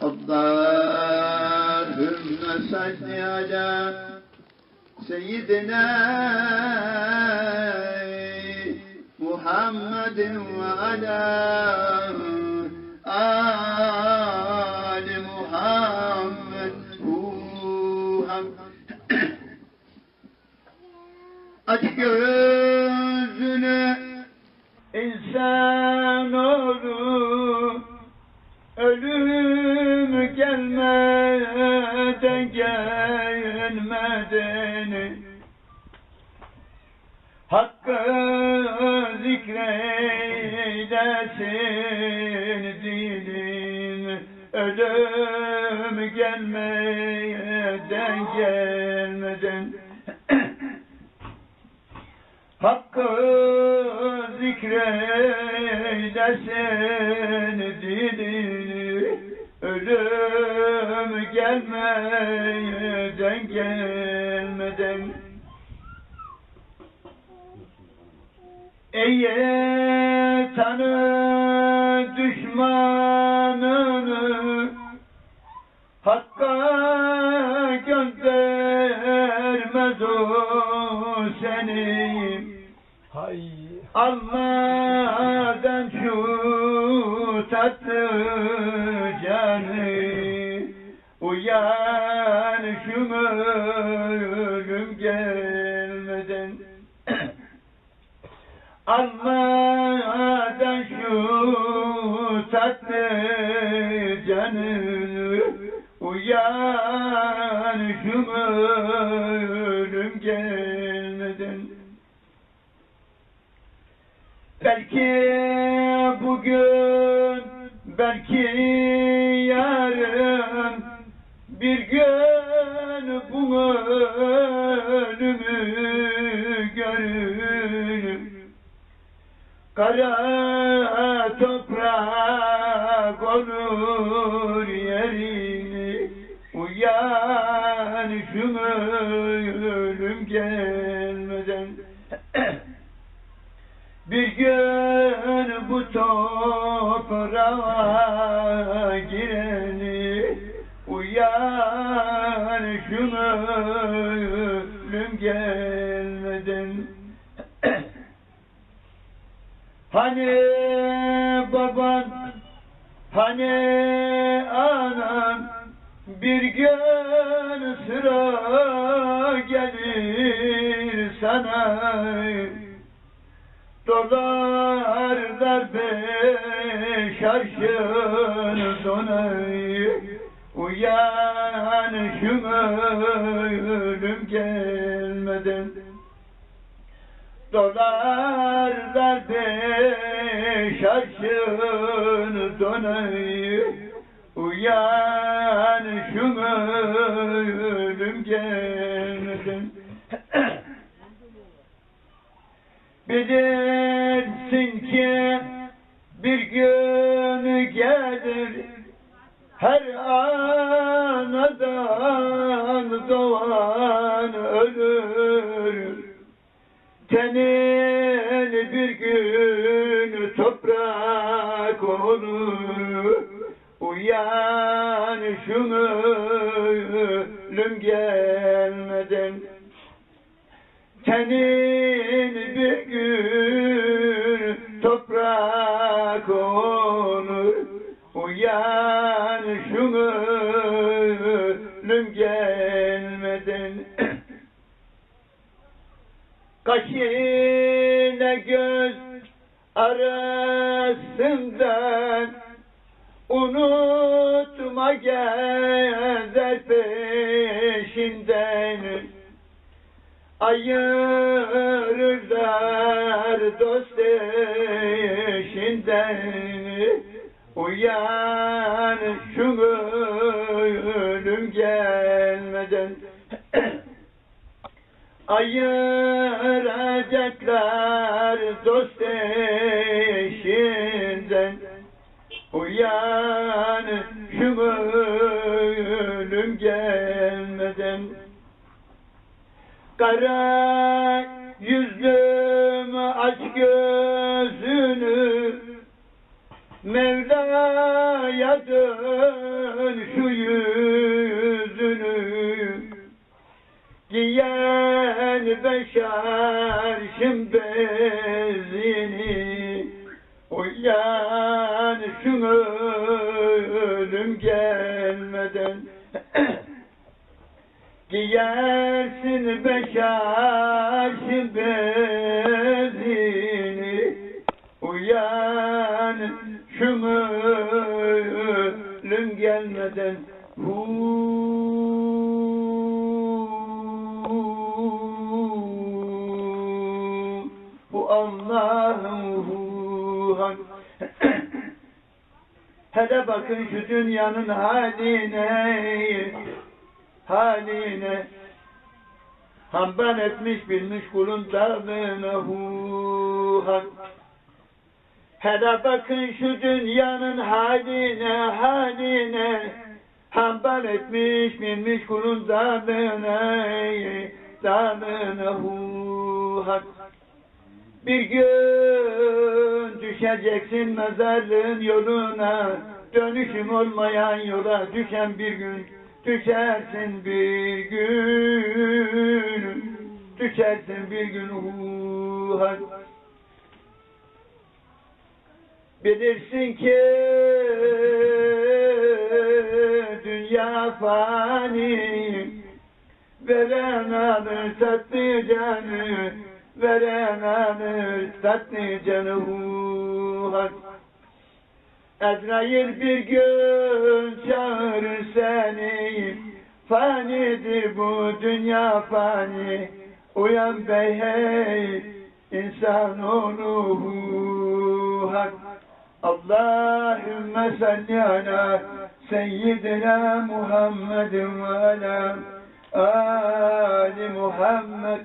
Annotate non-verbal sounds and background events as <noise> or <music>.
Allahümme salli ala seyyidina Muhammedin ve ala ali Muhammed. Muhammed <clears throat> Aç gözünü insan olur Ölüm gelmeden gelmeden. Hakkı zikreylesin dilim. Ölüm gelmeden gelmeden. Hakkı zikreylesin dili Ölüm gelmeden gelmeden Ey tanı düşmanını Hakka göndermez o seni Hay. Almadan şu tatlı canı Şu ölüm gelmeden. <clears throat> Almadan şu tatlı canı Uyan şu ölüm gelmeden. Belki bugün, belki yarın bir gün bu ölümü görürüm. Kara toprak olur yerini Uyan şu ölüm gelmeden <clears throat> Bir gün bu toprağa gireni Şu ölüm gelmeden. <clears throat> Hani baban, hani anan bir gün sıra gelir sana. Dolar darbe şarşın donay Uyan şu ölüm gelmeden. Dolar darbe şarşın donay Uyan şu ölüm gelmeden. <clears throat> Bilirsin ki bir gün gelir her anadan doğan ölür. Tenin bir gün toprak olur. Uyan şu ölüm gelmeden. Tenin Uyan şu ölüm gelmeden <clears throat> Kaş ile göz arasından Unutma gezer peşinden Ayırırlar dost eşinden Uyan şu ölüm gelmeden. <clears throat> Ayıracaklar dost eşinden. Uyan şu ölüm gelmeden. Kara yüzlüm aç gözünü Mevla'ya dön şu yüzünü. Giyen beşerşim bezini. Uyan şu ölüm gelmeden. <clears throat> Giyersin beşerşim bezini ölüm gelmeden Hu Bu Allah'ın hu hak Hele bakın şu dünyanın haline Haline. Hamban etmiş bilmiş kulun dağına hu Hele bakın şu dünyanın haline haline. Hamban etmiş bilmiş kulun dağına Dağına hu hak. Bir gün düşeceksin mezarlığın yoluna. Dönüşüm olmayan yola düşen bir gün. Düşersin bir gün. Düşersin bir gün. Uha. Bilirsin ki dünya fani. Veren alır tatlı canı. Veren alır tatlı canı. Ezrail bir gün çağırır seni. Fanidir bu dünya fani. Uyan bey hey insanoğlu hak Allahümme salli ala seyyidina Muhammedin ve ala Ali Muhammed